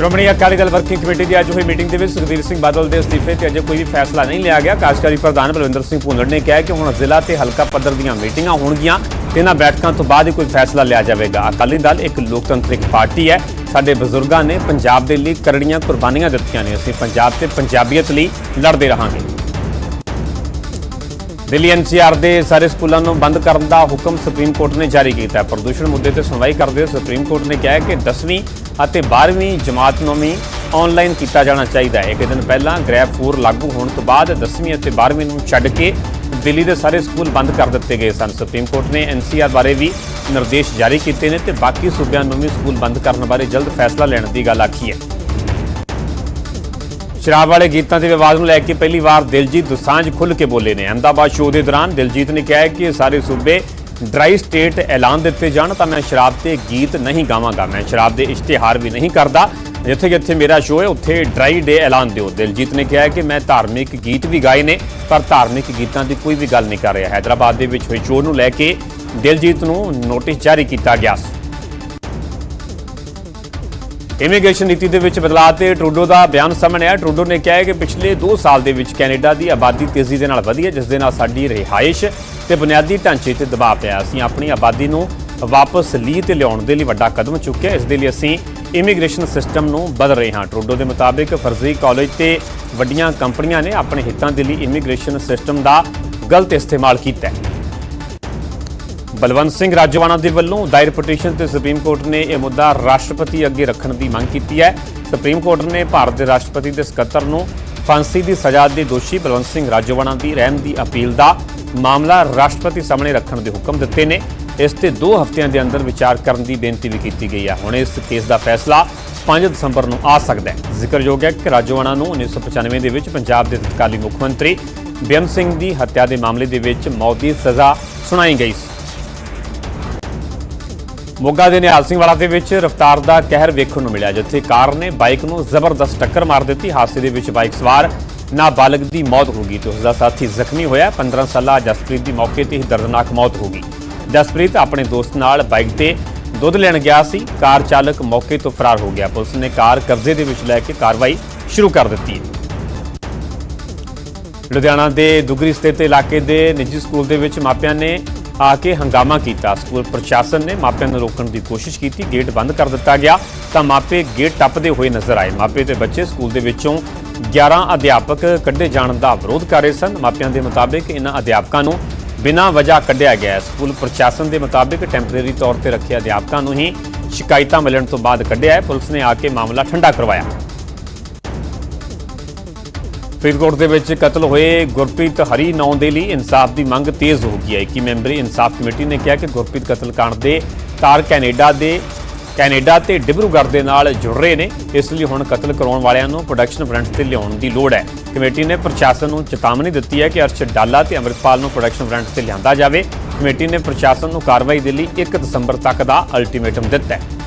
Shiromani Akali Dal working committee ਦੀ ਅੱਜ ਹੋਈ ਮੀਟਿੰਗ ਦੇ ਵਿੱਚ ਸੁਖਬੀਰ ਸਿੰਘ ਬਾਦਲ ਦੇ ਅਸਤੀਫੇ ਤੇ ਅਜੇ ਕੋਈ ਵੀ ਫੈਸਲਾ ਨਹੀਂ ਲਿਆ ਗਿਆ। ਕਾਰਜਕਾਰੀ ਪ੍ਰਧਾਨ ਬਲਵਿੰਦਰ ਸਿੰਘ ਭੁੱਲਰ ਨੇ ਕਿਹਾ ਕਿ ਹੁਣ ਜ਼ਿਲ੍ਹਾ ਤੇ ਹਲਕਾ ਪੱਧਰ ਦੀਆਂ ਮੀਟਿੰਗਾਂ ਹੋਣਗੀਆਂ ਤੇ ਇਹਨਾਂ ਬੈਠਕਾਂ ਤੋਂ ਬਾਅਦ ਹੀ ਕੋਈ ਫੈਸਲਾ ਲਿਆ ਜਾਵੇਗਾ। ਅਕਾਲੀ ਦਲ ਇੱਕ ਲੋਕਤੰਤਰਿਕ ਪਾਰਟੀ ਹੈ। ਸਾਡੇ ਬਜ਼ੁਰਗਾਂ ਨੇ ਪੰਜਾਬ ਦੇ ਲਈ ਕਰੜੀਆਂ ਕੁਰਬਾਨੀਆਂ ਦਿੱਤੀਆਂ ਨੇ। ਅਸੀਂ ਪੰਜਾਬ ਤੇ ਪੰਜਾਬੀਅਤ ਲਈ ਲੜਦੇ ਰਹਾਂਗੇ। ਦਿੱਲੀ ਐਨਸੀਆਰ ਦੇ ਸਾਰੇ ਸਕੂਲਾਂ ਨੂੰ ਬੰਦ ਕਰਨ ਦਾ ਹੁਕਮ ਸੁਪਰੀਮ ਕੋਰਟ ਨੇ ਜਾਰੀ ਕੀਤਾ ਹੈ। ਪ੍ਰਦੂਸ਼ਣ ਮੁੱਦੇ ਤੇ ਸੁਣਵਾਈ ਕਰਦੇ ਹੋਏ ਸੁਪਰੀਮ ਕੋਰਟ ਨੇ ਕਿਹਾ ਹੈ ਕਿ 10ਵੀਂ ਅਤੇ 12ਵੀਂ ਜਮਾਤ ਨੂੰ ਵੀ ਆਨਲਾਈਨ ਕੀਤਾ ਜਾਣਾ ਚਾਹੀਦਾ ਹੈ। ਇੱਕ ਦਿਨ ਪਹਿਲਾਂ ਗ੍ਰੈਬ 4 ਲਾਗੂ ਹੋਣ ਤੋਂ ਬਾਅਦ 10ਵੀਂ ਅਤੇ 12ਵੀਂ ਨੂੰ ਛੱਡ ਕੇ ਦਿੱਲੀ ਦੇ ਸਾਰੇ ਸਕੂਲ ਬੰਦ ਕਰ ਦਿੱਤੇ ਗਏ ਸਨ। ਸੁਪਰੀਮ ਕੋਰਟ ਨੇ ਐਨਸੀਆਰ ਬਾਰੇ ਵੀ ਨਿਰਦੇਸ਼ ਜਾਰੀ ਕੀਤੇ ਨੇ ਤੇ ਬਾਕੀ ਸੂਬਿਆਂ ਨੂੰ ਵੀ ਸਕੂਲ ਬੰਦ ਕਰਨ ਬਾਰੇ ਜਲਦ ਫੈਸਲਾ ਲੈਣ ਦੀ ਗੱਲ ਆਖੀ ਹੈ। ਸ਼ਰਾਬ ਵਾਲੇ ਗੀਤਾਂ ਦੇ ਵਿਵਾਦ ਨੂੰ ਲੈ ਕੇ ਪਹਿਲੀ ਵਾਰ ਦਿਲਜੀਤ ਦੁਸਾਂਝ ਖੁੱਲ੍ਹ ਕੇ ਬੋਲੇ ਨੇ। ਅਹਿਮਦਾਬਾਦ ਸ਼ੋਅ ਦੇ ਦੌਰਾਨ ਦਿਲਜੀਤ ਨੇ ਕਿਹਾ ਕਿ ਸਾਰੇ ਸੂਬੇ ਡਰਾਈ ਸਟੇਟ ਐਲਾਨ ਦਿੱਤੇ ਜਾਣ ਤਾਂ ਮੈਂ ਸ਼ਰਾਬ ਤੇ ਗੀਤ ਨਹੀਂ ਗਾਵਾਂਗਾ। ਮੈਂ ਸ਼ਰਾਬ ਦੇ ਇਸ਼ਤਿਹਾਰ ਵੀ ਨਹੀਂ ਕਰਦਾ। ਜਿੱਥੇ ਜਿੱਥੇ ਮੇਰਾ ਸ਼ੋਅ ਹੈ, ਉੱਥੇ ਡਰਾਈ ਡੇ ਐਲਾਨ ਦਿਓ। ਦਿਲਜੀਤ ਨੇ ਕਿਹਾ ਹੈ ਕਿ ਮੈਂ ਧਾਰਮਿਕ ਗੀਤ ਵੀ ਗਾਏ ਨੇ, ਪਰ ਧਾਰਮਿਕ ਗੀਤਾਂ ਦੀ ਕੋਈ ਵੀ ਗੱਲ ਨਹੀਂ ਕਰ ਰਿਹਾ। ਹੈਦਰਾਬਾਦ ਦੇ ਵਿੱਚ ਹੋਈ ਸ਼ੋਅ ਨੂੰ ਲੈ ਕੇ ਦਿਲਜੀਤ ਨੂੰ ਨੋਟਿਸ ਜਾਰੀ ਕੀਤਾ ਗਿਆ। ਸੀ ਇਮੀਗ੍ਰੇਸ਼ਨ ਨੀਤੀ ਦੇ ਵਿੱਚ ਬਦਲਾਅ ਤੇ ਟਰੂਡੋ ਦਾ ਬਿਆਨ ਸਾਹਮਣੇ ਆਇਆ। ਟਰੂਡੋ ਨੇ ਕਿਹਾ ਹੈ ਕਿ ਪਿਛਲੇ 2 ਸਾਲ ਦੇ ਵਿੱਚ ਕੈਨੇਡਾ ਦੀ ਆਬਾਦੀ ਤੇਜ਼ੀ ਦੇ ਨਾਲ ਵਧੀ ਹੈ, ਜਿਸ ਦੇ ਨਾਲ ਸਾਡੀ ਰਿਹਾਇਸ਼ ਤੇ ਬੁਨਿਆਦੀ ਢਾਂਚੇ ਤੇ ਦਬਾਅ ਪਿਆ ਅਸੀਂ ਆਪਣੀ ਆਬਾਦੀ ਨੂੰ ਵਾਪਸ ਲੀਹ ਤੇ ਲਿਆਉਣ ਦੇ ਲਈ ਵੱਡਾ ਕਦਮ ਚੁੱਕਿਆ ਇਸ ਦੇ ਲਈ ਅਸੀਂ ਇਮੀਗ੍ਰੇਸ਼ਨ ਸਿਸਟਮ ਨੂੰ ਬਦਲ ਰਹੇ ਹਾਂ। ਟਰੂਡੋ ਦੇ ਮੁਤਾਬਿਕ ਫਰਜ਼ੀ ਕਾਲਜ ਤੇ ਵੱਡੀਆਂ ਕੰਪਨੀਆਂ ਨੇ ਆਪਣੇ ਹਿੱਤਾਂ ਦੇ ਲਈ ਇਮੀਗ੍ਰੇਸ਼ਨ ਸਿਸਟਮ ਦਾ ਗਲਤ ਇਸਤੇਮਾਲ ਕੀਤਾ ਹੈ। ਬਲਵੰਤ ਸਿੰਘ ਰਾਜਵਾਨਾ ਦੇ ਵੱਲੋਂ ਦਾਇਰ ਪਟੀਸ਼ਨ ਤੇ ਸੁਪਰੀਮ ਕੋਰਟ ਨੇ ਇਹ ਮੁੱਦਾ ਰਾਸ਼ਟਰਪਤੀ ਅੱਗੇ ਰੱਖਣ ਦੀ ਮੰਗ ਕੀਤੀ ਹੈ। ਸੁਪਰੀਮ ਕੋਰਟ ਨੇ ਭਾਰਤ ਦੇ ਰਾਸ਼ਟਰਪਤੀ ਦੇ ਸਕੱਤਰ ਨੂੰ ਫਾਂਸੀ ਦੀ ਸਜ਼ਾ ਦੇ ਦੋਸ਼ੀ ਬਲਵੰਤ ਸਿੰਘ ਰਾਜਵਾਨਾ ਦੀ ਰਹਿਮ ਦੀ ਅਪੀਲ ਦਾ ਮਾਮਲਾ ਰਾਸ਼ਟਰਪਤੀ ਸਾਹਮਣੇ ਰੱਖਣ ਦੇ ਹੁਕਮ ਦਿੱਤੇ ਨੇ। ਇਸ ਤੇ 2 ਹਫ਼ਤਿਆਂ ਦੇ ਅੰਦਰ ਵਿਚਾਰ ਕਰਨ ਦੀ ਬੇਨਤੀ ਵੀ ਕੀਤੀ ਗਈ ਹੈ। ਹੁਣ ਇਸ ਕੇਸ ਦਾ ਫੈਸਲਾ 5 ਦਸੰਬਰ ਨੂੰ ਆ ਸਕਦਾ ਹੈ। ਜ਼ਿਕਰਯੋਗ ਹੈ ਕਿ ਰਾਜਵਾਨਾ ਨੂੰ 1995 ਦੇ ਵਿੱਚ ਪੰਜਾਬ ਦੇ ਤਤਕਾਲੀ ਮੁੱਖ ਮੰਤਰੀ ਬੇਅੰਤ ਸਿੰਘ ਦੀ ਹੱਤਿਆ ਦੇ ਮਾਮਲੇ ਦੇ ਵਿੱਚ ਮੌਤ ਦੀ ਸਜ਼ਾ ਸੁਣਾਈ ਗਈ ਸੀ। ਮੋਗਾ ਦੇ ਨਿਹਾਲ ਸਿੰਘ ਵਾਲਾ ਦੇ ਵਿੱਚ ਰਫਤਾਰ ਦਾ ਕਹਿਰ ਵੇਖਣ ਨੂੰ ਮਿਲਿਆ, ਜਿੱਥੇ ਕਾਰ ਨੇ ਬਾਈਕ ਨੂੰ ਜ਼ਬਰਦਸਤ ਟੱਕਰ ਮਾਰ ਦਿੱਤੀ। ਹਾਦਸੇ ਦੇ ਵਿੱਚ ਬਾਈਕ ਸਵਾਰ ਨਾਬਾਲਗ ਦੀ ਮੌਤ ਹੋ ਗਈ ਤੇ ਉਸ ਦਾ ਸਾਥੀ ਜ਼ਖਮੀ ਹੋਇਆ। 15 ਸਾਲਾ ਜਸਪ੍ਰੀਤ ਦੀ ਮੌਕੇ ਤੇ ਹੀ ਦਰਦਨਾਕ ਮੌਤ ਹੋ ਗਈ। ਜਸਪ੍ਰੀਤ ਆਪਣੇ ਦੋਸਤ ਨਾਲ ਬਾਈਕ ਤੇ ਦੁੱਧ ਲੈਣ ਗਿਆ ਸੀ। ਕਾਰ ਚਾਲਕ ਮੌਕੇ ਤੋਂ ਫਰਾਰ ਹੋ ਗਿਆ। ਪੁਲਿਸ ਨੇ ਕਾਰ ਕਬਜ਼ੇ ਦੇ ਵਿੱਚ ਲੈ ਕੇ ਕਾਰਵਾਈ ਸ਼ੁਰੂ ਕਰ ਦਿੱਤੀ ਹੈ। ਲੁਧਿਆਣਾ ਦੇ ਦੁਗਰੀ ਸਥਿਤ ਇਲਾਕੇ ਦੇ ਨਿੱਜੀ ਸਕੂਲ ਦੇ ਵਿੱਚ ਮਾਪਿਆਂ ਨੇ ਆ ਕੇ ਹੰਗਾਮਾ ਕੀਤਾ। ਸਕੂਲ ਪ੍ਰਸ਼ਾਸਨ ਨੇ ਮਾਪਿਆਂ ਨੂੰ ਰੋਕਣ ਦੀ ਕੋਸ਼ਿਸ਼ ਕੀਤੀ। ਗੇਟ ਬੰਦ ਕਰ ਦਿੱਤਾ ਗਿਆ। ਤਾਂ ਮਾਪੇ ਗੇਟ ਟੱਪਦੇ ਹੋਏ ਨਜ਼ਰ ਆਏ। ਮਾਪੇ ਤੇ ਬੱਚੇ ਸਕੂਲ ਦੇ ਵਿੱਚੋਂ 11 ਅਧਿਆਪਕ ਕੱਢੇ ਜਾਣ ਦਾ ਵਿਰੋਧ ਕਰ ਰਹੇ ਸਨ। ਮਾਪਿਆਂ ਦੇ ਮੁਤਾਬਿਕ ਇਹਨਾਂ ਅਧਿਆਪਕਾਂ ਨੂੰ ਬਿਨਾਂ ਵਜ੍ਹਾ ਕੱਢਿਆ ਗਿਆ ਸਕੂਲ ਪ੍ਰਸ਼ਾਸਨ ਦੇ ਮੁਤਾਬਿਕ ਟੈਂਪਰੇਰੀ ਤੌਰ ਤੇ ਰੱਖੇ ਅਧਿਆਪਕਾਂ ਨੂੰ ਹੀ ਸ਼ਿਕਾਇਤਾਂ ਮਿਲਣ ਤੋਂ ਬਾਅਦ ਕੱਢਿਆ ਹੈ। ਪੁਲਿਸ ਨੇ ਆ ਕੇ ਮਾਮਲਾ ਠੰਡਾ ਕਰਵਾਇਆ। ਫਰੀਦਕੋਟ ਦੇ ਵਿੱਚ ਕਤਲ ਹੋਏ ਗੁਰਪ੍ਰੀਤ ਹਰੀ ਨੌਂ ਦੇ ਲਈ ਇਨਸਾਫ ਦੀ ਮੰਗ ਤੇਜ਼ ਹੋ ਗਈ ਹੈ। ਕਿ ਮੈਂਬਰੀ ਇਨਸਾਫ ਕਮੇਟੀ ਨੇ ਕਿਹਾ ਕਿ ਗੁਰਪ੍ਰੀਤ ਕਤਲकांड ਦੇ ਤਾਰ ਕੈਨੇਡਾ ਦੇ ਕੈਨੇਡਾ ਤੇ ਡਿਬਰੂਗੜ੍ਹ ਦੇ ਨਾਲ ਜੁੜ ਰਹੇ ਨੇ। ਇਸ ਲਈ ਹੁਣ ਕਤਲ ਕਰਾਉਣ ਵਾਲਿਆਂ ਨੂੰ ਪ੍ਰੋਡਕਸ਼ਨ ਫਰੰਟ ਤੇ ਲਿਆਉਣ ਦੀ ਲੋੜ ਹੈ। ਕਮੇਟੀ ਨੇ ਪ੍ਰਸ਼ਾਸਨ ਨੂੰ ਚੇਤਾਵਨੀ ਦਿੱਤੀ ਹੈ ਕਿ ਅਰਸ਼ ਡਾਲਾ ਤੇ ਅੰਮ੍ਰਿਤਪਾਲ ਨੂੰ ਪ੍ਰੋਡਕਸ਼ਨ ਫਰੰਟ ਤੇ ਲਿਆਂਦਾ ਜਾਵੇ। ਕਮੇਟੀ ਨੇ ਪ੍ਰਸ਼ਾਸਨ ਨੂੰ ਕਾਰਵਾਈ ਦੇ ਲਈ 1 ਦਸੰਬਰ ਤੱਕ ਦਾ ਅਲਟੀਮੇਟਮ ਦਿੱਤਾ ਹੈ।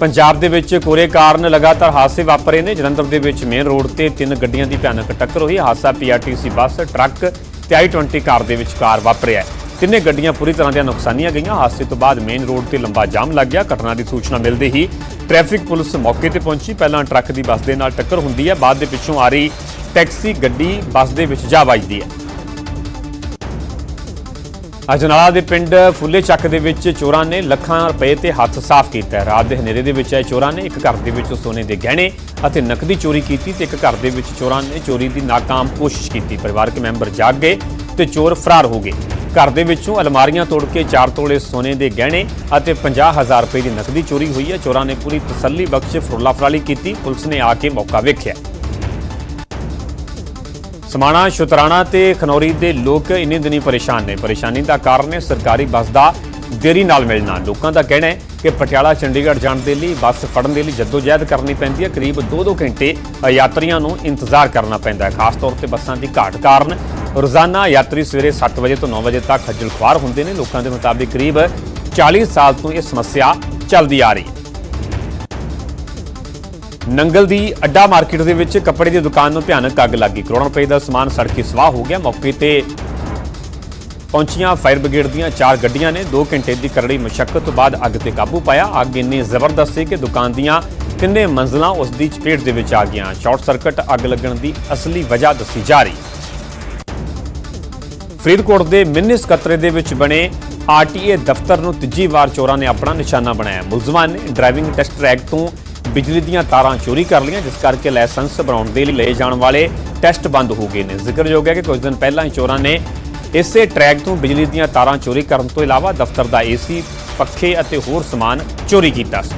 ਪੰਜਾਬ ਦੇ ਵਿੱਚ ਕੋਰੇ ਕਾਰਨ ਲਗਾਤਾਰ ਹਾਦਸੇ ਵਾਪਰੇ ਨੇ। ਜਲੰਧਰ ਦੇ ਵਿੱਚ ਮੇਨ ਰੋਡ ਤੇ ਤਿੰਨ ਗੱਡੀਆਂ ਦੀ ਭਿਆਨਕ ਟੱਕਰ ਹੋਈ। ਹਾਦਸਾ ਪੀਆਰਟੀਸੀ ਬੱਸ, ਟਰੱਕ ਤੇ ਆਈ-20 ਕਾਰ ਦੇ ਵਿਚਕਾਰ ਵਾਪਰਿਆ ਤਿੰਨੇ ਗੱਡੀਆਂ ਪੂਰੀ ਤਰ੍ਹਾਂ ਦੀਆਂ ਨੁਕਸਾਨੀਆਂ ਗਈਆਂ। ਹਾਦਸੇ ਤੋਂ ਬਾਅਦ ਮੇਨ ਰੋਡ ਤੇ ਲੰਬਾ ਜਾਮ ਲੱਗ ਗਿਆ। ਘਟਨਾ ਦੀ ਸੂਚਨਾ ਮਿਲਦੇ ਹੀ ਟ੍ਰੈਫਿਕ ਪੁਲਿਸ ਮੌਕੇ ਤੇ ਪਹੁੰਚੀ। ਪਹਿਲਾਂ ਟਰੱਕ ਦੀ ਬੱਸ ਦੇ ਨਾਲ ਟੱਕਰ ਹੁੰਦੀ ਹੈ। ਬਾਅਦ ਦੇ ਪਿੱਛੋਂ ਆ ਰਹੀ ਟੈਕਸੀ, ਗੱਡੀ, ਬੱਸ ਦੇ ਵਿੱਚ ਜਾ ਵੱਜਦੀ ਹੈ। ਅਜਨਾਲਾ ਦੇ ਪਿੰਡ ਫੁੱਲੇ ਚੱਕ ਦੇ ਵਿੱਚ ਚੋਰਾਂ ਨੇ ਲੱਖਾਂ ਰੁਪਏ ਤੇ ਹੱਥ ਸਾਫ਼ ਕੀਤਾ ਰਾਤ ਦੇ ਹਨੇਰੇ ਦੇ ਵਿੱਚ ਆਏ ਚੋਰਾਂ ਨੇ ਇੱਕ ਘਰ ਦੇ ਵਿੱਚ ਸੋਨੇ ਦੇ ਗਹਿਣੇ ਅਤੇ ਨਕਦੀ ਚੋਰੀ ਕੀਤੀ ਤੇ ਇੱਕ ਘਰ ਦੇ ਵਿੱਚ ਚੋਰਾਂ ਨੇ ਚੋਰੀ ਦੀ ناکਾਮ ਕੋਸ਼ਿਸ਼ ਕੀਤੀ। ਪਰਿਵਾਰਕ ਮੈਂਬਰ ਜਾਗ ਗਏ ਤੇ ਚੋਰ ਫਰਾਰ ਹੋ ਗਏ। ਘਰ ਦੇ ਵਿੱਚੋਂ ਅਲਮਾਰੀਆਂ ਤੋੜ ਕੇ ਚਾਰ ਤੋਲੇ ਸੋਨੇ ਦੇ ਗਹਿਣੇ ਅਤੇ 50000 ਰੁਪਏ ਦੀ ਨਕਦੀ ਚੋਰੀ ਹੋਈ ਹੈ। ਚੋਰਾਂ ਨੇ ਪੂਰੀ ਤਸੱਲੀ ਬਖਸ਼ ਫਰੋਲਾ ਫਰਾਲੀ ਕੀਤੀ। ਪੁਲਿਸ ਨੇ ਆ ਕੇ ਮੌਕਾ ਵੇਖਿਆ। ਸਮਾਣਾ ਸ਼ੁਤਰਾਣਾ ਤੇ ਖਨੌਰੀ ਦੇ ਲੋਕ ਇੰਨੇ ਦਿਨੀ ਪਰੇਸ਼ਾਨ ਨੇ। ਪਰੇਸ਼ਾਨੀ ਦਾ ਕਾਰਨ ਹੈ ਸਰਕਾਰੀ ਬੱਸ ਦਾ ਦੇਰੀ ਨਾਲ ਮਿਲਣਾ। ਲੋਕਾਂ ਦਾ ਕਹਿਣਾ ਹੈ ਕਿ ਪਟਿਆਲਾ, ਚੰਡੀਗੜ੍ਹ ਜਾਣ ਦੇ ਲਈ ਬੱਸ ਫੜਨ ਦੇ ਲਈ ਜਦੋਜਹਿਦ ਕਰਨੀ ਪੈਂਦੀ ਹੈ। ਕਰੀਬ 2-2 ਘੰਟੇ ਯਾਤਰੀਆਂ ਨੂੰ ਇੰਤਜ਼ਾਰ ਕਰਨਾ ਪੈਂਦਾ ਹੈ। ਖਾਸ ਤੌਰ ਤੇ ਬੱਸਾਂ ਦੀ ਘਾਟ ਕਾਰਨ ਰੋਜ਼ਾਨਾ ਯਾਤਰੀ ਸਵੇਰੇ 7 ਵਜੇ ਤੋਂ 9 ਵਜੇ ਤੱਕ ਖੱਜਲ ਖੁਆਰ ਹੁੰਦੇ ਨੇ। ਲੋਕਾਂ ਦੇ ਮੁਤਾਬਿਕ ਕਰੀਬ 40 ਸਾਲ ਤੋਂ ਇਹ ਸਮੱਸਿਆ ਚੱਲਦੀ ਆ ਰਹੀ ਹੈ। ਨੰਗਲ ਦੀ ਅੱਡਾ ਮਾਰਕੀਟ ਦੇ ਵਿੱਚ ਕੱਪੜੇ ਦੀ ਦੁਕਾਨ ਨੂੰ ਭਿਆਨਕ ਅੱਗ ਲੱਗ ਗਈ। ਕਰੋੜਾਂ ਰੁਪਏ ਦਾ ਸਮਾਨ ਸੜ ਕੇ ਸਵਾਹ ਹੋ ਗਿਆ। ਮੌਕੇ ਤੇ ਪਹੁੰਚੀਆਂ ਫਾਇਰ ਬ੍ਰਿਗੇਡ ਦੀਆਂ ਚਾਰ ਗੱਡੀਆਂ ਨੇ 2 ਘੰਟੇ ਦੀ ਕਰੜੀ ਮੁਸ਼ਕਲ ਤੋਂ ਬਾਅਦ ਅੱਗ ਤੇ ਕਾਬੂ ਪਾਇਆ। ਅੱਗ ਇੰਨੀ ਜ਼ਬਰਦਸਤ ਸੀ ਕਿ ਦੁਕਾਨ ਦੀਆਂ ਤਿੰਨੇ ਮੰਜ਼ਲਾਂ ਉਸ ਦੀ ਚਪੇਟ ਦੇ ਵਿੱਚ ਆ ਗਈਆਂ। ਸ਼ਾਰਟ ਸਰਕਟ ਅੱਗ ਲੱਗਣ ਦੀ ਅਸਲੀ ਵਜ੍ਹਾ ਦੱਸੀ ਜਾ ਰਹੀ। ਫਰੀਦਕੋਟ ਦੇ ਮਿੰਨੀ ਸਕੱਤਰੇ ਦੇ ਵਿੱਚ ਬਣੇ ਆਰਟੀਏ ਦਫ਼ਤਰ ਨੂੰ ਤੀਜੀ ਵਾਰ ਚੋਰਾਂ ਨੇ ਆਪਣਾ ਨਿਸ਼ਾਨਾ ਬਣਾਇਆ। ਮੁਲਜ਼ਮਾਂ ਨੇ ਡਰਾਈਵਿੰਗ ਟੈਸਟ ਟਰੈਕ ਤੋਂ ਬਿਜਲੀ ਦੀਆਂ ਤਾਰਾਂ ਚੋਰੀ ਕਰ ਲਈਆਂ, ਜਿਸ ਕਰਕੇ ਲਾਇਸੈਂਸ ਬਣਾਉਣ ਦੇ ਲਈ ਲਏ ਜਾਣ ਵਾਲੇ ਟੈਸਟ ਬੰਦ ਹੋ ਗਏ ਨੇ। ਜ਼ਿਕਰਯੋਗ ਹੈ ਕਿ ਕੁਝ ਦਿਨ ਪਹਿਲਾਂ ਹੀ ਚੋਰਾਂ ਨੇ ਇਸੇ ਟਰੈਕ ਤੋਂ ਬਿਜਲੀ ਦੀਆਂ ਤਾਰਾਂ ਚੋਰੀ ਕਰਨ ਤੋਂ ਇਲਾਵਾ ਦਫ਼ਤਰ ਦਾ ਏਸੀ, ਪੱਖੇ ਅਤੇ ਹੋਰ ਸਮਾਨ ਚੋਰੀ ਕੀਤਾ ਸੀ।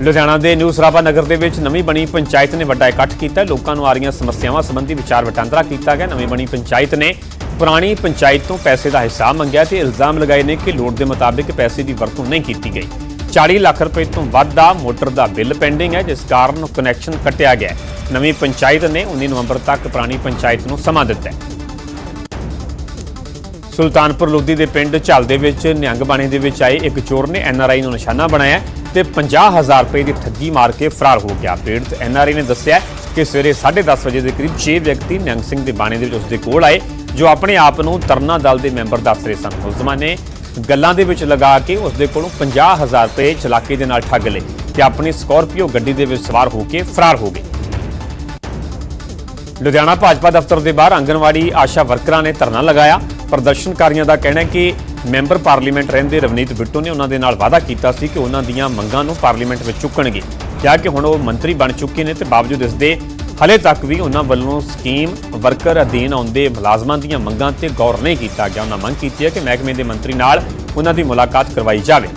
ਲੁਧਿਆਣਾ ਦੇ ਨਿਊ ਸਰਾਭਾ ਨਗਰ ਦੇ ਵਿੱਚ ਨਵੀਂ ਬਣੀ ਪੰਚਾਇਤ ਨੇ ਵੱਡਾ ਇਕੱਠ ਕੀਤਾ। ਲੋਕਾਂ ਨੂੰ ਆ ਰਹੀਆਂ ਸਮੱਸਿਆਵਾਂ ਸੰਬੰਧੀ ਵਿਚਾਰ ਵਟਾਂਦਰਾ ਕੀਤਾ ਗਿਆ। ਨਵੀਂ ਬਣੀ ਪੰਚਾਇਤ ਨੇ ਪੁਰਾਣੀ ਪੰਚਾਇਤ ਤੋਂ ਪੈਸੇ ਦਾ ਹਿਸਾਬ ਮੰਗਿਆ ਤੇ ਇਲਜ਼ਾਮ ਲਗਾਏ ਨੇ ਕਿ ਲੋੜ ਦੇ ਮੁਤਾਬਿਕ ਪੈਸੇ ਦੀ ਵਰਤੋਂ ਨਹੀਂ ਕੀਤੀ ਗਈ। 40 ਲੱਖ ਰੁਪਏ ਤੋਂ ਵੱਧ ਦਾ ਮੋਟਰ ਦਾ ਬਿੱਲ ਪੈਂਡਿੰਗ ਹੈ, ਜਿਸ ਕਾਰਨ ਕਨੈਕਸ਼ਨ ਕੱਟਿਆ ਗਿਆ ਨਵੀਂ ਪੰਚਾਇਤ ਨੇ 19 ਨਵੰਬਰ ਤੱਕ ਪੁਰਾਣੀ ਪੰਚਾਇਤ ਨੂੰ ਸਮਾਂ ਦਿੱਤਾ ਹੈ। ਸੁਲਤਾਨਪੁਰ ਲੋਧੀ ਦੇ ਪਿੰਡ ਝੱਲ ਦੇ ਵਿੱਚ ਨਿਹੰਗ ਬਾਣੇ ਦੇ ਵਿੱਚ ਆਏ ਇੱਕ ਚੋਰ ਨੇ ਐਨਆਰਆਈ ਨੂੰ ਨਿਸ਼ਾਨਾ ਬਣਾਇਆ ਤੇ 50000 ਰੁਪਏ ਦੀ ਠੱਗੀ ਮਾਰ ਕੇ ਫਰਾਰ ਹੋ ਗਿਆ। ਪੀੜਤ ਐਨਆਰਆਈ ਨੇ ਦੱਸਿਆ ਕਿ ਸਵੇਰੇ 10:30 ਵਜੇ ਦੇ ਕਰੀਬ 6 ਵਿਅਕਤੀ ਨਿਹੰਗ ਸਿੰਘ ਦੇ ਬਾਣੇ ਦੇ ਵਿੱਚ ਉਸਦੇ ਕੋਲ ਆਏ, ਜੋ ਆਪਣੇ ਆਪ ਨੂੰ ਤਰਨਾ ਦਲ ਦੇ ਮੈਂਬਰ ਦੱਸ ਰਹੇ ਸਨ। ਮੁਲਜ਼ਮਾਂ ਨੇ ਗੱਲਾਂ ਦੇ ਵਿੱਚ ਲਗਾ ਕੇ ਉਸਦੇ ਕੋਲੋਂ 50000 ਰੁਪਏ ਚਲਾਕੀ ਦੇ ਨਾਲ ਠੱਗ ਲਏ ਤੇ ਆਪਣੀ ਸਕਾਰਪੀਓ ਗੱਡੀ ਦੇ ਵਿੱਚ ਸਵਾਰ ਹੋ ਕੇ ਫਰਾਰ ਹੋ ਗਏ। ਲੁਧਿਆਣਾ ਭਾਜਪਾ ਦਫ਼ਤਰ ਦੇ ਬਾਹਰ ਆਂਗਣਵਾੜੀ ਆਸ਼ਾ ਵਰਕਰਾਂ ਨੇ ਧਰਨਾ ਲਗਾਇਆ। ਪ੍ਰਦਰਸ਼ਨਕਾਰੀਆਂ ਦਾ ਕਹਿਣਾ ਹੈ ਕਿ ਮੈਂਬਰ ਪਾਰਲੀਮੈਂਟ ਰਹਿੰਦੇ ਰਵਨੀਤ ਬਿੱਟੂ ਨੇ ਉਹਨਾਂ ਦੇ ਨਾਲ ਵਾਅਦਾ ਕੀਤਾ ਸੀ ਕਿ ਉਹਨਾਂ ਦੀਆਂ ਮੰਗਾਂ ਨੂੰ ਪਾਰਲੀਮੈਂਟ ਵਿੱਚ ਚੁੱਕਣਗੇ। ਕਿਹਾ ਕਿ ਹੁਣ ਉਹ ਮੰਤਰੀ ਬਣ ਚੁੱਕੇ ਨੇ ਤੇ ਬਾਵਜੂਦ ਇਸ ਦੇ ਹਲੇ ਤੱਕ ਵੀ ਉਹਨਾਂ ਵੱਲੋਂ ਸਕੀਮ ਵਰਕਰ ਅਧੀਨ ਆਉਂਦੇ ਮੁਲਾਜ਼ਮਾਂ ਦੀਆਂ ਮੰਗਾਂ ਤੇ ਗੌਰ ਨਹੀਂ ਕੀਤਾ ਗਿਆ। ਉਹਨਾਂ ਮੰਗ ਕੀਤੀ ਹੈ ਕਿ ਮਹਿਕਮੇ ਦੇ ਮੰਤਰੀ ਨਾਲ ਉਹਨਾਂ ਦੀ ਮੁਲਾਕਾਤ ਕਰਵਾਈ ਜਾਵੇ।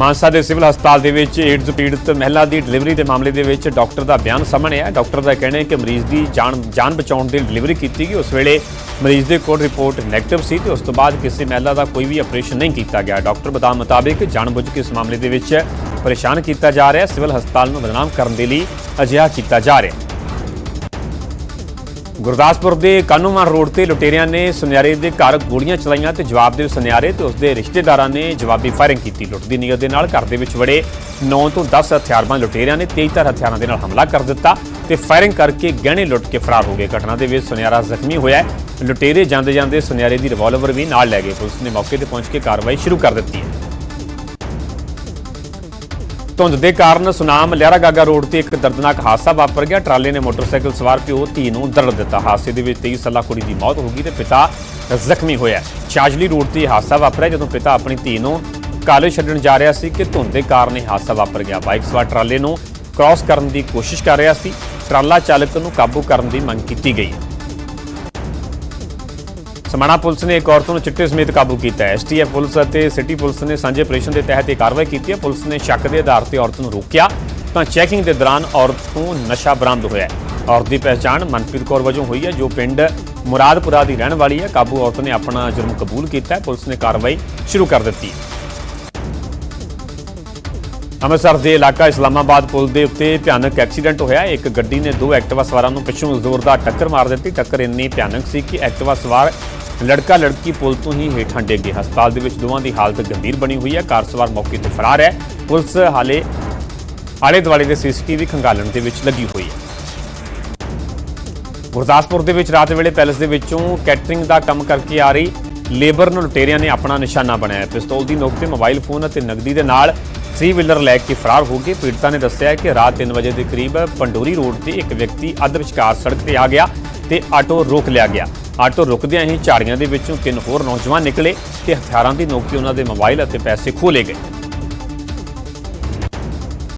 ਮਾਨਸਾ ਦੇ ਸਿਵਲ ਹਸਪਤਾਲ ਦੇ ਵਿੱਚ ਏਡਜ਼, ਪੀੜਤ ਮਹਿਲਾ ਦੀ ਡਿਲੀਵਰੀ ਦੇ ਮਾਮਲੇ ਦੇ ਵਿੱਚ ਡਾਕਟਰ ਦਾ ਬਿਆਨ ਸਾਹਮਣੇ ਆਇਆ। ਡਾਕਟਰ ਦਾ ਕਹਿਣਾ ਹੈ ਕਿ ਮਰੀਜ਼ ਦੀ ਜਾਨ ਜਾਨ ਬਚਾਉਣ ਦੀ ਡਿਲੀਵਰੀ ਕੀਤੀ ਗਈ। ਉਸ ਵੇਲੇ ਮਰੀਜ਼ ਦੇ ਕੋਲ ਰਿਪੋਰਟ ਨੈਗੇਟਿਵ ਸੀ ਤੇ ਉਸ ਤੋਂ ਬਾਅਦ ਕਿਸੇ ਮਹਿਲਾ ਦਾ ਕੋਈ ਵੀ ਆਪਰੇਸ਼ਨ ਨਹੀਂ ਕੀਤਾ ਗਿਆ। ਡਾਕਟਰ ਬਦਾਮ ਮੁਤਾਬਿਕ ਜਾਣਬੁੱਝ ਕੇ ਇਸ ਮਾਮਲੇ ਦੇ ਵਿੱਚ ਪਰੇਸ਼ਾਨ ਕੀਤਾ ਜਾ ਰਿਹਾ ਸਿਵਲ ਹਸਪਤਾਲ ਨੂੰ ਬਦਨਾਮ ਕਰਨ ਦੇ ਲਈ ਅਜਿਹਾ ਕੀਤਾ ਜਾ ਰਿਹਾ ਗੁਰਦਾਸਪੁਰ ਦੇ ਕਾਨੂੰਮਾਨ ਰੋਡ ਤੇ ਲੁਟੇਰਿਆਂ ਨੇ ਸੁਨਿਆਰੇ ਦੇ ਘਰ ਗੋਲੀਆਂ ਚਲਾਈਆਂ ਤੇ ਜਵਾਬ ਦੇ ਸੁਨਿਆਰੇ ਤੇ ਉਸਦੇ ਰਿਸ਼ਤੇਦਾਰਾਂ ਨੇ ਜਵਾਬੀ ਫਾਇਰਿੰਗ ਕੀਤੀ। ਲੁੱਟ ਦੀ ਨੀਅਤ ਦੇ ਨਾਲ ਘਰ ਦੇ ਵਿੱਚ ਵੜੇ 9 ਤੋਂ 10 ਹਥਿਆਰਬੰਦ ਲੁਟੇਰਿਆਂ ਨੇ ਤੇਜ਼ਧਾਰ ਹਥਿਆਰਾਂ ਦੇ ਨਾਲ ਹਮਲਾ ਕਰ ਦਿੱਤਾ ਤੇ ਫਾਇਰਿੰਗ ਕਰਕੇ ਗਹਿਣੇ ਲੁੱਟ ਕੇ ਫਰਾਰ ਹੋ ਗਏ। ਘਟਨਾ ਦੇ ਵਿੱਚ ਸੁਨਿਆਰਾ ਜ਼ਖਮੀ ਹੋਇਆ ਲੁਟੇਰੇ ਜਾਂਦੇ ਜਾਂਦੇ ਸੁਨਿਆਰੇ ਦੀ ਰਿਵਾਲਵਰ ਵੀ ਨਾਲ ਲੈ ਗਏ। ਪੁਲਿਸ ਨੇ ਮੌਕੇ ਤੇ ਪਹੁੰਚ ਕੇ ਕਾਰਵਾਈ ਸ਼ੁਰੂ ਕਰ ਦਿੱਤੀ ਹੈ। ਧੁੰਦ ਦੇ ਕਾਰਨ ਸੁਨਾਮ ਲਹਿਰਾ ਗਾਗਾ ਰੋਡ ਤੇ ਇੱਕ ਦਰਦਨਾਕ ਹਾਦਸਾ ਵਾਪਰ ਗਿਆ। ਟਰਾਲੇ ਨੇ ਮੋਟਰਸਾਈਕਲ ਸਵਾਰ ਪਿਓ ਧੀ ਨੂੰ ਦਰੜ ਦਿੱਤਾ। ਹਾਦਸੇ ਦੇ ਵਿੱਚ 23 ਸਾਲਾ ਕੁੜੀ ਦੀ ਮੌਤ ਹੋ ਗਈ ਤੇ ਪਿਤਾ ਜ਼ਖਮੀ ਹੋਇਆ ਛਾਜਲੀ ਰੋਡ ਤੇ ਹਾਦਸਾ ਵਾਪਰਿਆ ਜਦੋਂ ਪਿਤਾ ਆਪਣੀ ਧੀ ਨੂੰ ਕਾਲਜ ਛੱਡਣ ਜਾ ਰਿਹਾ ਸੀ ਕਿ ਧੁੰਦ ਦੇ ਕਾਰਨ ਇਹ ਹਾਦਸਾ ਵਾਪਰ ਗਿਆ। ਬਾਈਕ ਸਵਾਰ ਟਰਾਲੇ ਨੂੰ ਕ੍ਰਾਸ ਕਰਨ ਦੀ ਕੋਸ਼ਿਸ਼ ਕਰ ਰਿਹਾ ਸੀ। ਟਰਾਲਾ ਚਾਲਕ ਨੂੰ ਕਾਬੂ ਕਰਨ ਦੀ ਮੰਗ ਕੀਤੀ ਗਈ। ਸਮਾਣਾ ਪੁਲਿਸ ਨੇ ਇੱਕ ਔਰਤ ਨੂੰ ਚਿੱਟੇ ਸਮੇਤ ਕਾਬੂ ਕੀਤਾ ਹੈ। ਐਸਟੀਐਫ ਪੁਲਿਸ ਅਤੇ ਸਿਟੀ ਪੁਲਿਸ ਨੇ ਸਾਂਝੇ ਆਪਰੇਸ਼ਨ ਦੇ ਤਹਿਤ ਇਹ ਕਾਰਵਾਈ ਕੀਤੀ ਹੈ। ਪੁਲਿਸ ਨੇ ਸ਼ੱਕ ਦੇ ਆਧਾਰ ਤੇ ਔਰਤ ਨੂੰ ਰੋਕਿਆ। ਤਾਂ ਚੈਕਿੰਗ ਦੇ ਦੌਰਾਨ ਔਰਤ ਤੋਂ ਨਸ਼ਾ ਬਰਾਮਦ ਹੋਇਆ ਔਰਤ ਦੀ ਪਹਿਚਾਣ ਮਨਪ੍ਰੀਤ ਕੌਰ ਵਜੋਂ ਹੋਈ ਹੈ, ਜੋ ਪਿੰਡ ਮੁਰਾਦਪੁਰਾ ਦੀ ਰਹਿਣ ਵਾਲੀ ਹੈ। ਕਾਬੂ ਔਰਤ ਨੇ ਆਪਣਾ ਜੁਰਮ ਕਬੂਲ ਕੀਤਾ ਹੈ। ਪੁਲਿਸ ਨੇ ਕਾਰਵਾਈ ਸ਼ੁਰੂ ਕਰ ਦਿੱਤੀ ਅੰਮ੍ਰਿਤਸਰ ਦੇ ਇਲਾਕਾ ਇਸਲਾਮਾਬਾਦ ਪੁਲ ਦੇ ਉੱਤੇ ਭਿਆਨਕ ਐਕਸੀਡੈਂਟ ਹੋਇਆ। ਇੱਕ ਗੱਡੀ ਨੇ ਦੋ ਐਕਟਿਵਾ ਸਵਾਰਾਂ ਨੂੰ ਪਿੱਛੋਂ ਜ਼ੋਰਦਾਰ ਟੱਕਰ ਮਾਰ ਦਿੱਤੀ। ਟੱਕਰ ਇੰਨੀ ਭਿਆਨਕ ਸੀ ਕਿ ਐਕਟਿਵਾ ਸਵਾਰ ਲੜਕਾ ਲੜਕੀ ਪੁਲ ਤੋਂ ਹੀ ਹੇਠਾਂ ਡਿੱਗ ਗਏ। ਹਸਪਤਾਲ ਦੇ ਵਿੱਚ ਦੋਵਾਂ ਦੀ ਹਾਲਤ ਗੰਭੀਰ ਬਣੀ ਹੋਈ ਹੈ। ਕਾਰ ਸਵਾਰ ਮੌਕੇ ਤੋਂ ਫਰਾਰ ਹੈ। ਪੁਲਿਸ ਹਾਲੇ ਆਲੇ ਦੁਆਲੇ ਦੇ ਸੀਸੀਟੀਵੀ ਖੰਗਾਲਣ ਦੇ ਵਿੱਚ ਲੱਗੀ ਹੋਈ ਹੈ। ਗੁਰਦਾਸਪੁਰ ਦੇ ਵਿੱਚ ਰਾਤ ਵੇਲੇ ਪੈਲਸ ਦੇ ਵਿੱਚੋਂ ਕੈਟਰਿੰਗ ਦਾ ਕੰਮ ਕਰਕੇ ਆ ਰਹੀ ਲੇਬਰ ਨੂੰ ਲੁਟੇਰਿਆਂ ਨੇ ਆਪਣਾ ਨਿਸ਼ਾਨਾ ਬਣਾਇਆ। ਪਿਸਤੌਲ ਦੀ ਨੋਕ ਤੇ ਮੋਬਾਈਲ ਫੋਨ ਅਤੇ ਨਗਦੀ ਦੇ ਨਾਲ ਥ੍ਰੀ ਵੀਲਰ ਲੈ ਕੇ ਫਰਾਰ ਹੋ ਗਏ। ਪੀੜਤਾ ਨੇ ਦੱਸਿਆ ਕਿ ਰਾਤ 3 ਵਜੇ ਦੇ ਕਰੀਬ ਪੰਡੋਰੀ ਰੋਡ ਤੇ ਇੱਕ ਵਿਅਕਤੀ ਅੱਧ ਵਿਚਕਾਰ ਸੜਕ ਤੇ ਆ ਗਿਆ ਤੇ ਆਟੋ ਰੋਕ ਲਿਆ ਗਿਆ। ਆਟੋ ਰੁਕਦਿਆਂ ਹੀ ਝਾੜੀਆਂ ਦੇ ਵਿੱਚੋਂ ਤਿੰਨ ਹੋਰ ਨੌਜਵਾਨ ਨਿਕਲੇ ਤੇ ਹਥਿਆਰਾਂ ਦੀ ਨੋਕ ਤੇ ਉਹਨਾਂ ਦੇ ਮੋਬਾਈਲ ਅਤੇ ਪੈਸੇ ਖੋਹ ਗਏ।